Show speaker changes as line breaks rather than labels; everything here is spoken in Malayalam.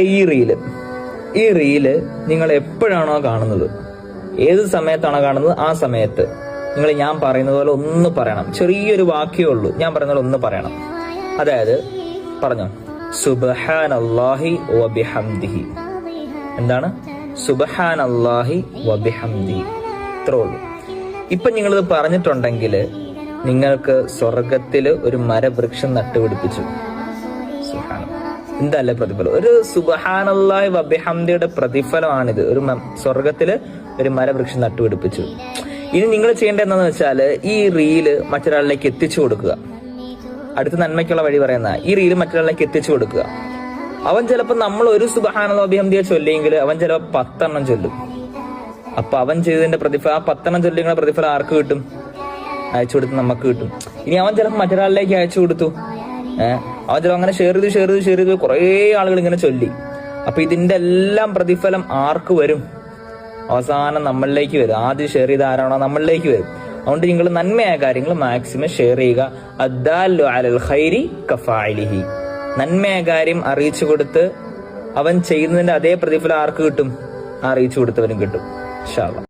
ഈ റീൽ. ഈ റീൽ നിങ്ങൾ എപ്പോഴാണോ കാണുന്നത്? ഏത് സമയത്താണോ കാണുന്നത്? ആ സമയത്ത്. നിങ്ങൾ ഞാൻ പറയുന്നത് പോലെ ഒന്ന് പറയണം. ചെറിയൊരു വാക്യേ ഉള്ളൂ. ഞാൻ പറയുന്ന പോലെ ഒന്ന് പറയണം. അതായത് പറഞ്ഞോ. സുബഹാൻ അള്ളാഹി വബിഹംദിഹി എന്താണ്? സുബഹാൻ അള്ളാഹി വബിഹംദിഹി ഇത്രേ ഉള്ളൂ. ഇപ്പൊ നിങ്ങളിത് പറഞ്ഞിട്ടുണ്ടെങ്കിൽ നിങ്ങൾക്ക് സ്വർഗത്തിൽ ഒരു മരവൃക്ഷം നട്ടുപിടിപ്പിച്ചു. സുബ്ഹാനല്ലാഹ്. എന്തല്ലേ പ്രതിഫലം? ഒരു സുബഹാനല്ലായ് വബിഹംദിയുടെ പ്രതിഫലമാണിത്. ഒരു സ്വർഗത്തിൽ ഒരു മരവൃക്ഷം നട്ടുപിടിപ്പിച്ചു. ഇനി നിങ്ങൾ ചെയ്യേണ്ടത് എന്താണെന്ന് വെച്ചാൽ ഈ റീൽ മറ്റൊരാളിലേക്ക് എത്തിച്ചു കൊടുക്കുക. അടുത്ത നന്മയ്ക്കുള്ള വഴി പറയുന്ന ഈ റീൽ മറ്റൊരാളിലേക്ക് എത്തിച്ചു കൊടുക്കുക. അവൻ ചിലപ്പോൾ നമ്മൾ ഒരു സുബഹാന അഭിഹംദിയെ ചൊല്ലിയെങ്കിൽ അവൻ ചിലപ്പോൾ പത്തെണ്ണം ചൊല്ലും. അപ്പൊ അവൻ ചെയ്തതിന്റെ പ്രതിഫലം ആ പത്തെണ്ണം ചൊല്ലിയുള്ള പ്രതിഫലം ആർക്ക് കിട്ടും? അയച്ചു കൊടുത്ത് നമുക്ക് കിട്ടും. ഇനി അവൻ ചിലപ്പോൾ മറ്റൊരാളിലേക്ക് അയച്ചു കൊടുത്തു. ഏഹ് ചിലപ്പോൾ അങ്ങനെ ഷെയർ ചെയ്ത് ഷെയർ ചെയ്ത് ഷെയർ ചെയ്ത് കുറേ ആളുകൾ ഇങ്ങനെ ചൊല്ലി. അപ്പൊ ഇതിന്റെ എല്ലാം പ്രതിഫലം ആർക്ക് വരും? അവസാനം നമ്മളിലേക്ക് വരും. ആദ്യം ഷെയർ ചെയ്ത ആരാണോ നമ്മളിലേക്ക് വരും. അതുകൊണ്ട് നിങ്ങൾ നന്മയായ കാര്യങ്ങൾ മാക്സിമം ഷെയർ ചെയ്യുക. അദ്ദാലു അലൽ ഖൈരി കഫായിലിഹി നന്മയായ കാര്യം അറിയിച്ചു കൊടുത്ത് അവൻ ചെയ്യുന്നതിന്റെ അതേ പ്രതിഫലം ആർക്ക് കിട്ടും? അറിയിച്ചു കൊടുത്തവനും കിട്ടും. അല്ലാ